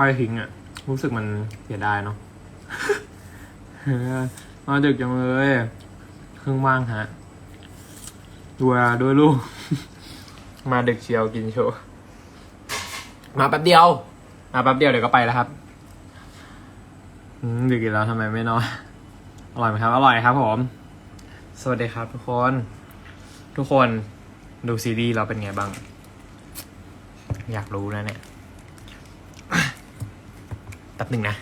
ค่อยทิ้งอะรู้สึกมันเสียดายเนาะมาดึกจังเลยเครื่องว่างฮะดูด้วยลูก มาดึกเชียวกินโชว์มาแป๊บเดียว มาแป๊บเดียวเดี๋ยวก็ไปแล้วครับดึกอีกแล้วทำไมไม่นอนอร่อยไหมครับ อร่อยครับผม สวัสดีครับ ทุกคน ทุกคนดูซีรีส์เราเป็นไงบ้าง อยากรู้นะเนี่ย แป๊บหนึ่งนะ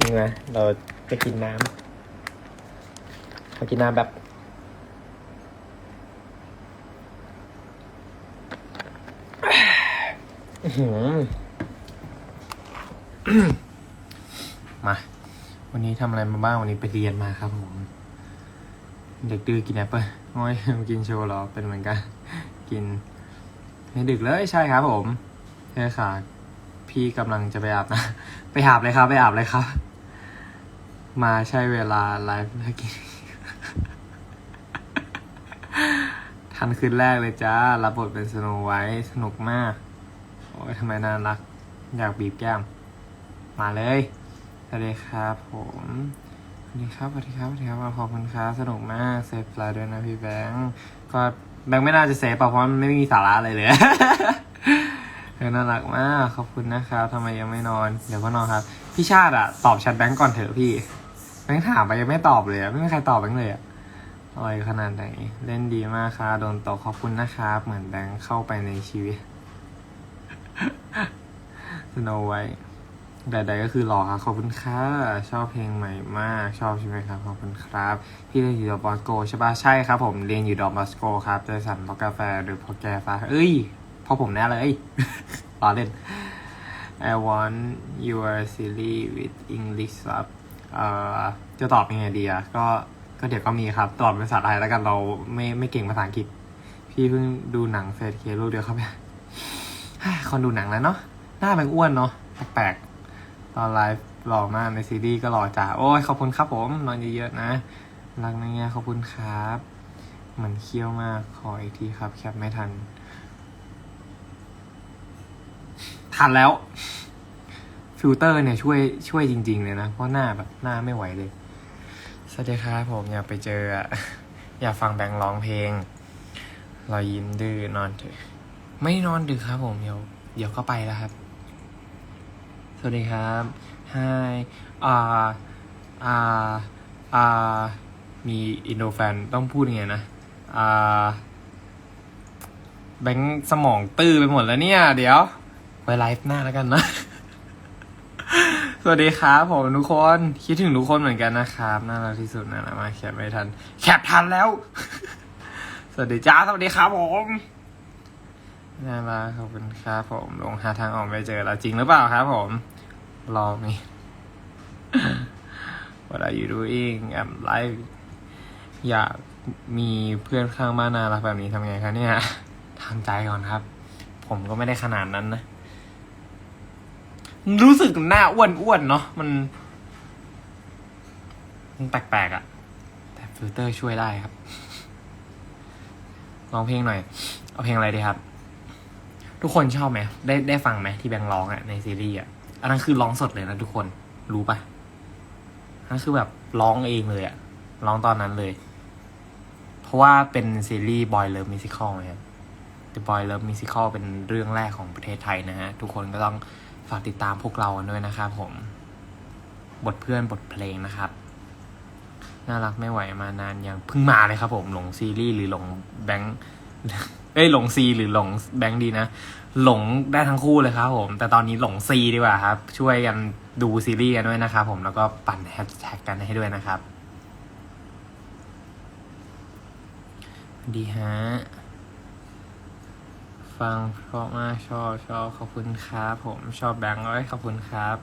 นี่นะเราจะกินน้ำขอกินน้ำแบบอื้อหือมา วันนี้ทำอะไรมาบ้าง วันนี้ไปเรียนมาครับผม เด็กดื้อกินแอปเปิ้ลโอ้ยกินโชว์เหรอ เป็นเหมือนกัน กิน ไม่ดึกเลยใช่ครับผมใช่ค่ะ พี่กำลังจะไปอาบนะ ไปอาบเลยครับ ไปอาบเลยครับ มาใช่เวลาไลฟ์แล้วกินทันคืนแรกเลยจ้า รับบทเป็นสโนไวท์สนุกมาก โอ้ยทำไมน่ารัก อยากบีบแก้ม มาเลยสวัสดีครับผมสวัสดีครับสวัสดีครับสวัสดีครับขอบคุณครับสนุกมากเซฟไลน์ด้วยนะพี่แบงค์ก็แบงค์ไม่น่าจะเซฟเพราะมันไม่มีสาระอะไรเลย เธอน่ารักมาก ขอบคุณนะครับทำไมยังไม่นอน เดี๋ยวก็นอนครับ พี่ชาติอะตอบแชทแบงค์ก่อนเถอะพี่แบงค์ถามไปยังไม่ตอบเลยอะไม่มีใครตอบแบงค์เลยอะอะไรขนาดไหน เล่นดีมากค่ะโดนตกขอบคุณนะครับ เหมือนแบงค์เข้าไปในชีวิตสโนไว้ใดๆก็คือหล่อครับขอบคุณค่ะชอบเพลงใหม่มาก ชอบใช่ไหมครับ ขอบคุณครับ พี่เรียนอยู่ดอมบอสโกใช่ปะใช่ครับผมเรียนอยู่ดอมบอสโกครับเจสันเพราะกาแฟหรือพราะแกฟ้าเอ้ย ราะผมแน่เลยล้อเล่น I want your series with English sub เอ่อจะตอบยังไงดีอะก็ก็เดี๋ยวก็มีครับ ตอบเป็นภาษาไทยแล้วกันเราไม่ไม่เก่งภาษาอังกฤษ พี่เพิ่งดูหนังเฟสเคลูเดียวเข้าไปคนดูหนังแล้วเนาะหน้ามันอ้วนเนาะแปลกๆตอนไลฟ์หล่อมากในซีรีส์ก็หล่อจ้าโอ้ยขอบคุณครับผมนอนเยอะๆนะรักนะเนี่ยขอบคุณครับเหมือนเคี้ยวมากขออีกทีครับ แคปไม่ทัน ทันแล้ว ฟิลเตอร์เนี่ยช่วยช่วยจริง ๆ เลยนะ เพราะหน้าแบบหน้าไม่ไหวเลย สวัสดีครับผมอยากไปเจออะอยากฟังแบงค์ร้องเพลงรอยยิ้มดื้อนอนเถอะไม่นอนดึกครับผมเดี๋ยวเดี๋ยวก็ไปแล้วครับ สวัสดีครับ Hi อ่าอ่าอ่ามีอินโดแฟนต้องพูดยังไงนะอ่าแบงค์สมองตื้อไปหมดแล้วเนี่ย เดี๋ยว ว้ไลฟ์หน้าแล้วกันนะ สวัสดีครับผมทุกคน คิดถึงทุกคนเหมือนกันนะครับ น่ารักที่สุดนะมาแคปไม่ทัน แคปทันแล้ว สวัสดีจ้าสวัสดีครับผมน่ารักขอบคุณครับผมลงหาทางออกไม่เจอแล้วจริงหรือเปล่าครับผม รอมี What are you doing I'm live อยากมีเพื่อนข้างบ้านน่ารักแบบนี้ทำไงคะเนี่ยทำใจก่อนครับ ผมก็ไม่ได้ขนาดนั้นนะ รู้สึกหน้าอ้วนๆเนาะมันมันแปลกๆอะ่ะ แต่ฟิลเตอร์ช่วยได้ครับร้องเพลงหน่อย เอาเพลงอะไรดีครับ ทุกคนชอบไหมได้ได้ฟังไหมที่แบงค์ร้องอะในซีรีส์อะอันนั้นคือร้องสดเลยนะทุกคนรู้ปะอันนั้นคือแบบร้องเองเลยอะร้องตอนนั้นเลย เพราะว่าเป็นซีรีส์ Boy Love Musical นะครับ The Boy Love Musical เป็นเรื่องแรกของประเทศไทยนะฮะ ทุกคนก็ต้อง ฝากติดตามพวกเรากันด้วยนะครับผม บทเพื่อนบทเพลงนะครับ น่ารักไม่ไหวมานานยังเพิ่งมาเลยครับผมหลงซีรีส์หรือหลงแบงค์เอ้ยหลงซีหรือหลงแบงค์ดีนะ หลงได้ทั้งคู่เลยครับผม แต่ตอนนี้หลงซีดีกว่าครับ ช่วยกันดูซีรีส์กันด้วยนะครับผมแล้วก็ปั่นแฮชแท็กกันให้ด้วยนะครับ ดีฮะ ฟังเพราะมากชอบชอบขอบคุณครับผมชอบแบงค์เอ้ยขอบคุณครับ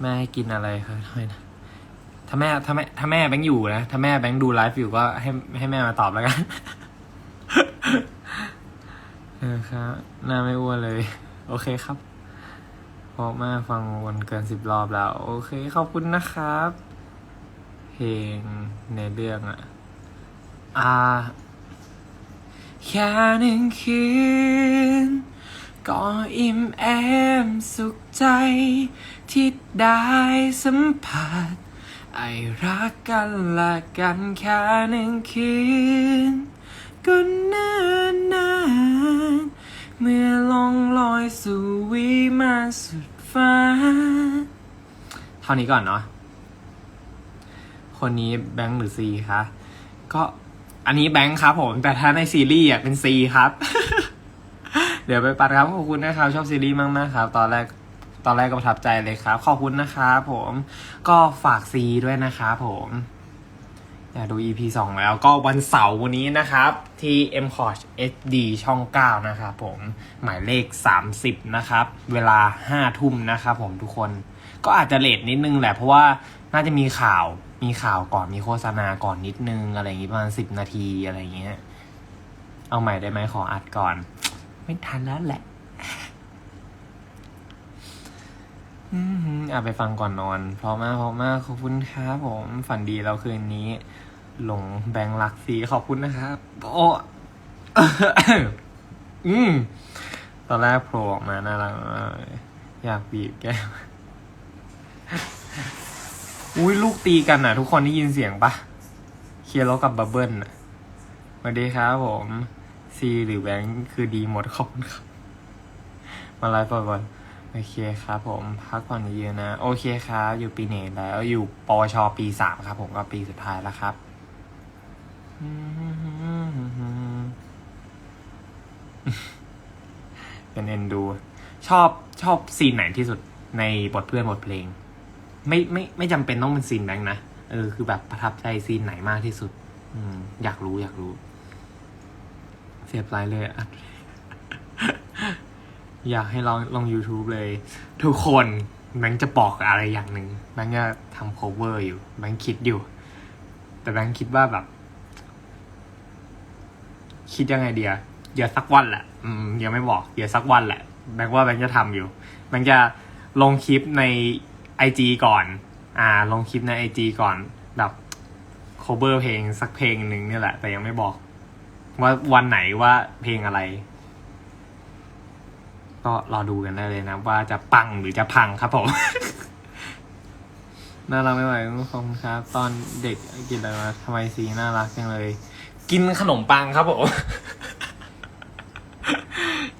แม่ให้กินอะไรครับทำไมนะถ้าแม่ถ้าแม่ถ้าแม่แบงค์อยู่นะถ้าแม่แบงค์ดูไลฟ์อยู่ก็ให้ให้แม่มาตอบแล้วกันเออครับหน้าไม่อ้วนเลย โอเคครับเพราะมากฟังวนเกินสิบรอบแล้ว โอเคขอบคุณนะครับ เพลงในเรื่องอะอ่า แค่หนึ่งคืน ก็อิ่มแอมสุขใจ ที่ได้สัมผัส ไอรักกันละกันแค่หนึ่งคืน ก็นานนานเมื่อลองลอยสู่วิมานสุดฟ้า เท่านี้ก่อนเนาะคนนี้แบงค์หรือซีคะก็ อันนี้แบงค์ครับผม แต่ถ้าในซีรีส์อะเป็นซีครับ เดี๋ยวไปปัดครับขอบคุณนะครับ ชอบซีรีส์มากๆครับ ตอนแรกตอนแรกก็ประทับใจเลยครับ ขอบคุณนะครับผม ก็ฝากซีด้วยนะครับผมอยากดู EP 2 แล้วก็วันเสาร์วันนี้นะครับ ที่ m c o t HD ช่อง 9 นะครับผม หมายเลข 30 นะครับ เวลา 5 ทุ่มนะครับผมทุกคน ก็อาจจะเลทนิดนึงแหละเพราะว่าน่าจะมีข่าว มีข่าวก่อนมีโฆษณาก่อนนิดนึงอะไรอย่างงี้ประมาณ10นาทีอะไรอย่างเงี้ย เอาใหม่ได้ไหมขออัดก่อน ไม่ทันแล้วแหละ อืมอะไปฟังก่อนนอน เพราะมากเพราะมากขอบคุณครับผมฝันดีแล้วคืนนี้ หลงแบงค์รักสีขอบคุณนะครับโอ้อืมตอนแรกโผล่ออกมาน่ารักอยากบีบแก้ม อุ้ยลูกตีกันอะ ทุกคนได้ยินเสียงปะเคลียร์แล้วกับบับเบิ้ลอะสวัสดีครับผมซีหรือแบงค์คือดีหมดขอบคุณครับมาไลฟ์ก่อนโอเคครับผมพักผ่อนเยอะนะ โอเคครับอยู่ปีไหนแล้วอยู่ปวชปีสามครับ ผมก็ปีสุดท้ายแล้วครับเป็นเอ็นดู ชอบชอบซีนไหนที่สุดในบทเพื่อนบทเพลง ไม่ไม่ไม่จำเป็นต้องเป็นซีนแบงค์นะเออคือแบบประทับใจซีนไหนมากที่สุด อืม อยากรู้อยากรู้ เสียบไลน์เลยอัดอยากให้ลองลอง YouTube เลย ทุกคนแบงค์จะบอกอะไรอย่างหนึ่งแบงค์จะทำ cover อยู่แบงค์คิดอยู่ แต่แบงค์คิดว่าแบบ คิดยังไงเดียเดี๋ยวสักวันแหละ อืมยังไม่บอก เดี๋ยวสักวันแหละ แบงค์ว่าแบงค์จะทำอยู่ แบงค์จะลงคลิปใน ไอจก่อน อ่า ลงคลิปในไอจก่อน แบบ cover เพลงสักเพลงหนึ่งนี่แหละ แต่ยังไม่บอก ว่าวันไหนว่าเพลงอะไร ก็รอดูกันได้เลยนะ ว่าจะปังหรือจะพังครับผม น่ารักไม่ไหวขอบคุณครับ ตอนเด็กกินอะไรมาทำไมซีน่ารักจังเลย กินขนมปังครับผม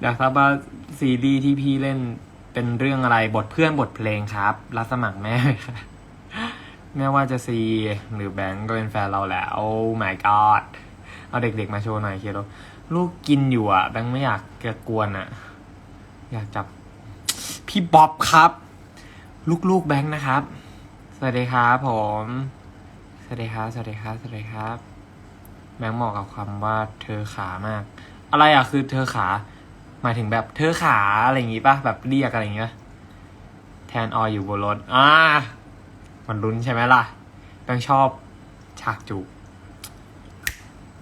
อยากทราบว่าซีรีส์ที่พี่เล่น เป็นเรื่องอะไรบทเพื่อนบทเพลงครับ รับสมัครแม่แม่ว่าจะซีหรือแบงก์ก็เป็นแฟนเราแหละโอ้ my god เอาเด็กๆมาโชว์หน่อยเคโรลูกกินอยู่อะ แบงก์ไม่อยากเกกวนอะ อยากจับ พี่บ๊อบครับ ลูกๆแบงค์นะครับ สวัสดีครับผม สวัสดีครับ สวัสดีครับ สวัสดีครับ แบงค์เหมาะกับคำว่าเธอขามาก อะไรอะคือเธอขา มายถึงแบบเธอขาอะไรอย่างงี้ป่ะแบบเรียกอะไรอย่างเงี้ยแทนออยอยู่บนรถอ่ามันลุ้นใช่ไหมล่ะแบงชอบฉากจูบ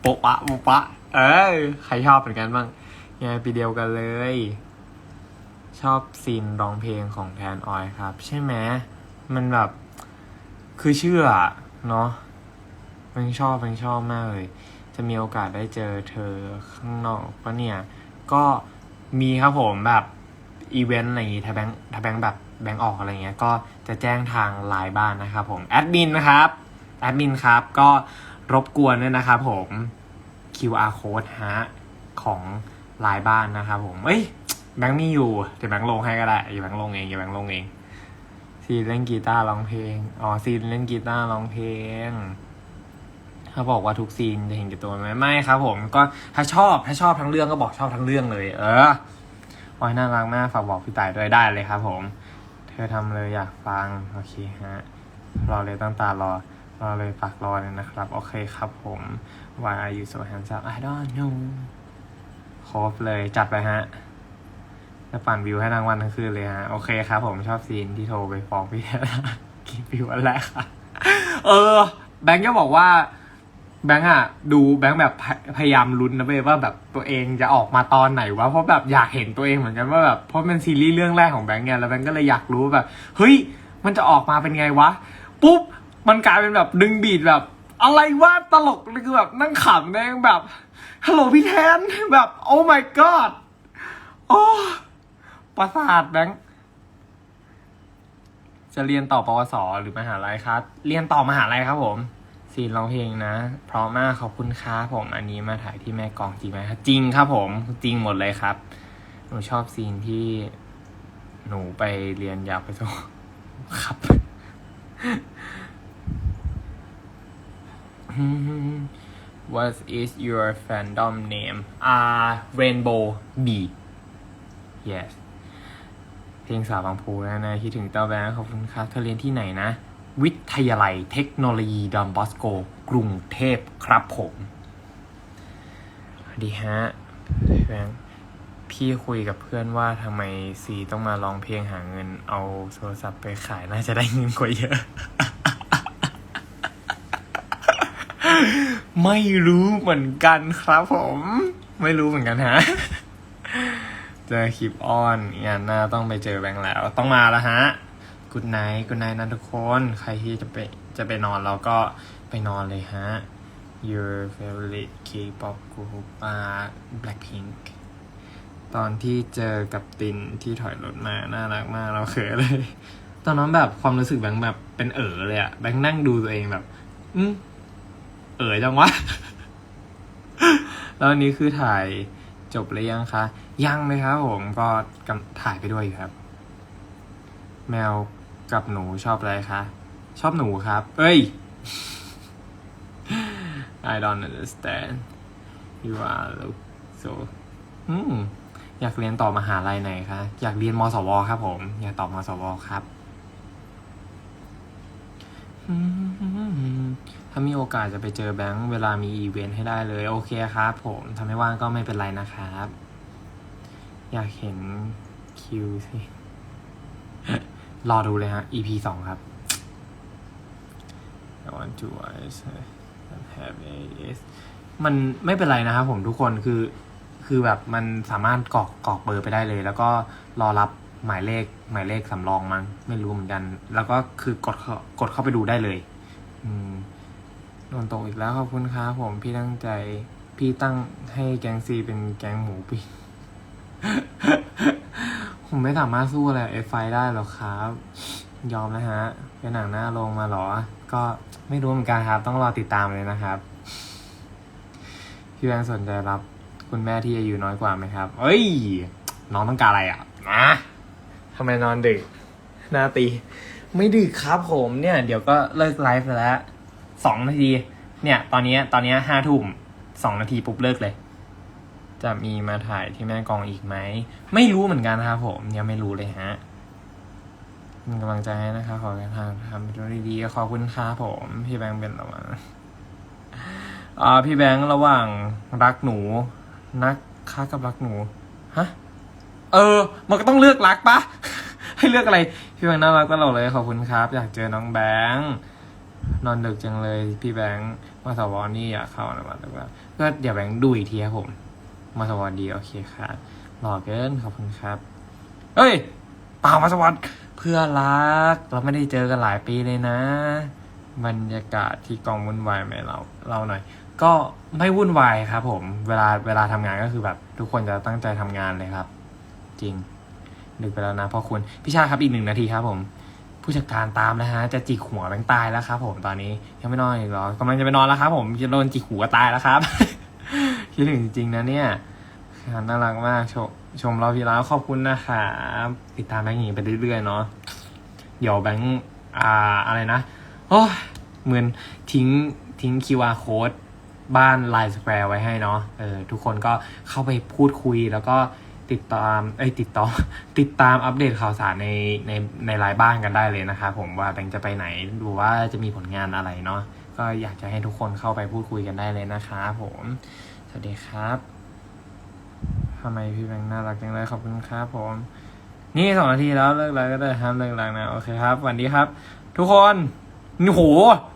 โปะปะโปะปะ เอ้ยใครชอบเหมือนกันบ้างยังไงปีเดียวกันเลย ชอบซีนร้องเพลงของแทนออยครับ ใช่ไหมมันแบบ คือเชื่อเนาะมันชอบมันชอบมากเลย จะมีโอกาสได้เจอเธอข้างนอกปะเนี่ย ก็ มีครับผมแบบอีเวนต์อะไรอย่างงี้ถ้าแบงค์ถ้าแบงค์แบบแบงค์ออกอะไรเงี้ยก็จะแจ้งทางไลน์บ้านนะครับผมแอดมินนะครับแอดมินครับก็รบกวนด้วยนะครับผม QR code ฮะของไลน์บ้านนะครับผมเอ้ยแบงค์มีอยู่เดี๋ยวแบงค์ลงให้ก็ได้อย่าแบงค์ลงเองอย่าแบงค์ลงเองซีนเล่นกีตาร์ร้องเพลง อ๋อซีนเล่นกีตาร์ร้องเพลง ถ้าบอกว่าทุกซีนจะเห็นแก่ตัวไหมไม่ครับ ผมก็ถ้าชอบถ้าชอบทั้งเรื่องก็บอกชอบทั้งเรื่องเลย เออโอ้ยน่ารักมากฝากบอกพี่ต่ายด้วยได้เลยครับ ผม เธอทำเลยอยากฟังโอเคฮะรอเลยตั้งตารอรอเลยฝากรอเลยนะครับ โอเคครับผม Why are you so handsome I don't know ครบเลยจัดไปฮะจะปั่นวิวให้ทั้งวันทั้งคืนเลยฮะ โอเคครับผมชอบซีนที่โทรไปฟ้องพี่กี่วิวอันแรกค่ะ เออ แบงค์ก็บอกว่า แบงค์อะดูแบงค์แบบพยพยายามลุ้นนะเว้ยว่าแบบตัวเองจะออกมาตอนไหนวะเพราะแบบอยากเห็นตัวเองเหมือนกันว่าแบบเพราะเป็นซีรีส์เรื่องแรกของแบงค์ไงแล้วแบงค์ก็เลยอยากรู้แบบเฮ้ยมันจะออกมาเป็นไงวะปุ๊บมันกลายเป็นแบบดึงบีดแบบ อะไรวะตลกเลยคือแบบนั่งขำแม่งแบบฮัลโหลพี่แทนแบบโอ้ my god โอ้ประสาทแบงค์จะเรียนต่อปวสหรือมหาลัยครับ เรียนต่อมหาลัยครับผม ซีนร้องเพลงนะเพราะมากขอบคุณครับผมอันนี้มาถ่ายที่แม่กองจริงไหมครับจริงครับผมจริงหมดเลยครับ หนูชอบซีนที่หนูไปเรียนยากไปส่งครับ What is your fandom name อ่า Rainbow B yes เพลงสาวบางพูนะนะคิดถึงเต้าแบงขอบคุณครับ เธอเรียนที่ไหนนะ วิทยาลัยเทคโนโลยีดอมบอสโก กรุงเทพครับผมสวัสดีฮะแบงพี่คุยกับเพื่อนว่าทำไมซีต้องมาร้องเพลงหาเงิน เอาโทรศัพท์ไปขายน่าจะได้เงินกว่าเยอะ ไม่รู้เหมือนกันครับผม ไม่รู้เหมือนกันฮะเจอคลิปออนงานหน้าต้องไปเจอแบงค์แล้ว ต้องมาแล้วฮะ กุดไนกุดไนนะทุกคน ใครที่จะไปจะไปนอนเราก็ไปนอนเลยฮะ Your favorite K-pop group อ่า Blackpink ตอนที่เจอกับตินที่ถอยรถมา น่ารักมากเราเขินเลย ตอนนั้นแบบความรู้สึกแบงแบบเป็นเอ๋อเลยอะแบงค์นั่งดูตัวเองแบบ อืมเอ๋อจังวะ แล้วนี้คือถ่ายจบหรือยังคะ ยังเลยครับผมก็ถ่ายไปด้วยอยู่ครับ แมว กับหนูชอบอะไรคะ ชอบหนูครับ เอ้ย I don't understand you are look so อืมอยากเรียนต่อมหาลัยไหนคะ อยากเรียนมสวครับผม อยากต่อมสวครับอืมถ้ามีโอกาสจะไปเจอแบงค์เวลามีอีเวนต์ให้ได้เลย โอเคครับผมทำไม่ว่างก็ไม่เป็นไรนะครับ อยากเห็นคิวสิ รอดูเลยฮะ EP สองครับ I want to watch have AS มันไม่เป็นไรนะครับผมทุกคนคือ คือแบบมันสามารถกรอกกรอกเบอร์ไปได้เลย แล้วก็รอรับหมายเลขหมายเลขสำรองมั้งไม่รู้เหมือนกัน แล้วก็คือกดเข้ากดเข้าไปดูได้เลย อืมโดนตกอีกแล้วขอบคุณครับผมพี่ตั้งใจ พี่ตั้งให้แกงซีเป็นแกงหมูปิ้ง ผมไม่สามารถสู้อะไรเอฟไฟได้หรอกครับ ยอมนะฮะ เป็นหนังหน้าลงมาหรอ ก็ไม่รู้เหมือนกันครับ ต้องรอติดตามเลยนะครับ พี่แบงค์สนใจรับ คุณแม่ที่อายุน้อยกว่าไหมครับ เอ้ย น้องต้องการอะไรอะนะทำไมนอนดึกหน้าตี ไม่ดึกครับผมเนี่ย เดี๋ยวก็เลิกไลฟ์แล้วสองนาที เนี่ย ตอนนี้ตอนนี้ห้าทุ่มสองนาทีปุ๊บเลิกเลย จะมีมาถ่ายที่แม่กองอีกไหม ไม่รู้เหมือนกันครับผมยังไม่รู้เลยฮะเป็นกำลังใจให้นะครับขอการทำทำเป็นดีๆขอบคุณครับผม พี่แบงค์เป็นระหว่างอ่าพี่แบงค์ระหว่างรักหนู นักค้ากับรักหนูฮะเออ มันก็ต้องเลือกรักปะให้เลือกอะไร พี่แบงค์น่ารักตลอดเลยขอบคุณครับ อยากเจอน้องแบงค์นอนดึกจังเลยพี่แบงค์มาสวอนี่อยากเข้านะมาแต่ว่าก็เดี๋ยวแบงค์ดูอีกทีครับผม มาสวัสดีโอเคครับหล่อเกินขอบคุณครับเฮ้ยป่ามาสวัสดีเพื่อรัก เราไม่ได้เจอกันหลายปีเลยนะ บรรยากาศที่กองวุ่นวายไหมเราเราหน่อย ก็ไม่วุ่นวายครับ ผมเวลาเวลาทำงานก็คือแบบ ทุกคนจะตั้งใจทำงานเลยครับ จริงดึกไปแล้วนะพ่อคุณพี่ชาครับอีกหนึ่งนาทีครับผมผู้จัดการตามนะฮะ จะจิกหัวแบงตายแล้วครับผมตอนนี้ยังไม่นอนอีกหรอกำลังจะไปนอนแล้วครับผมจะโดนจิกหัวตายแล้วครับ คิดถึงจริงๆนะเนี่ยน่ารักมากชมชมเราพี่แล้วขอบคุณนะครับติดตามแบงค์อย่างนี้ไปเรื่อยๆเนาะเดี๋ยวแบงค์อ่าอะไรนะโอ้เหมือนทิ้งทิ้ง QR code บ้านไลน์สแควร์ไว้ให้เนาะเออทุกคนก็เข้าไปพูดคุยแล้วก็ติดตามเอ้ยติดต่อติดตามอัปเดตข่าวสารในในในไลน์บ้านกันได้เลยนะครับผมว่าแบงค์จะไปไหนดูว่าจะมีผลงานอะไรเนาะก็อยากจะให้ทุกคนเข้าไปพูดคุยกันได้เลยนะครับผม วัสดีครับทำไมพี่แบงค์น่ารักจังเลยขอบคุณครับผม นี่สองนาทีแล้วเลิกไลฟ์ก็ได้ห้ามเลิกไลฟ์นะโอเคครับสวัสดีครับ ทุกคนโอ้โห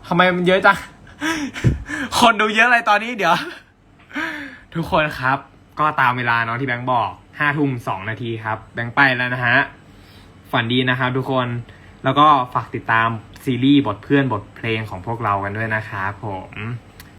ทำไมมันเยอะจังคนดูเยอะอะไรตอนนี้เดี๋ยว ทุกคนครับ ก็ตามเวลาเนาะที่แบงค์บอกห้าทุ่มสองนาทีครับ แบงค์ไปแล้วนะฮะฝันดีนะครับทุกคนแล้วก็ฝากติดตามซีรีส์บทเพื่อนบทเพลงของพวกเรากันด้วยนะครับผม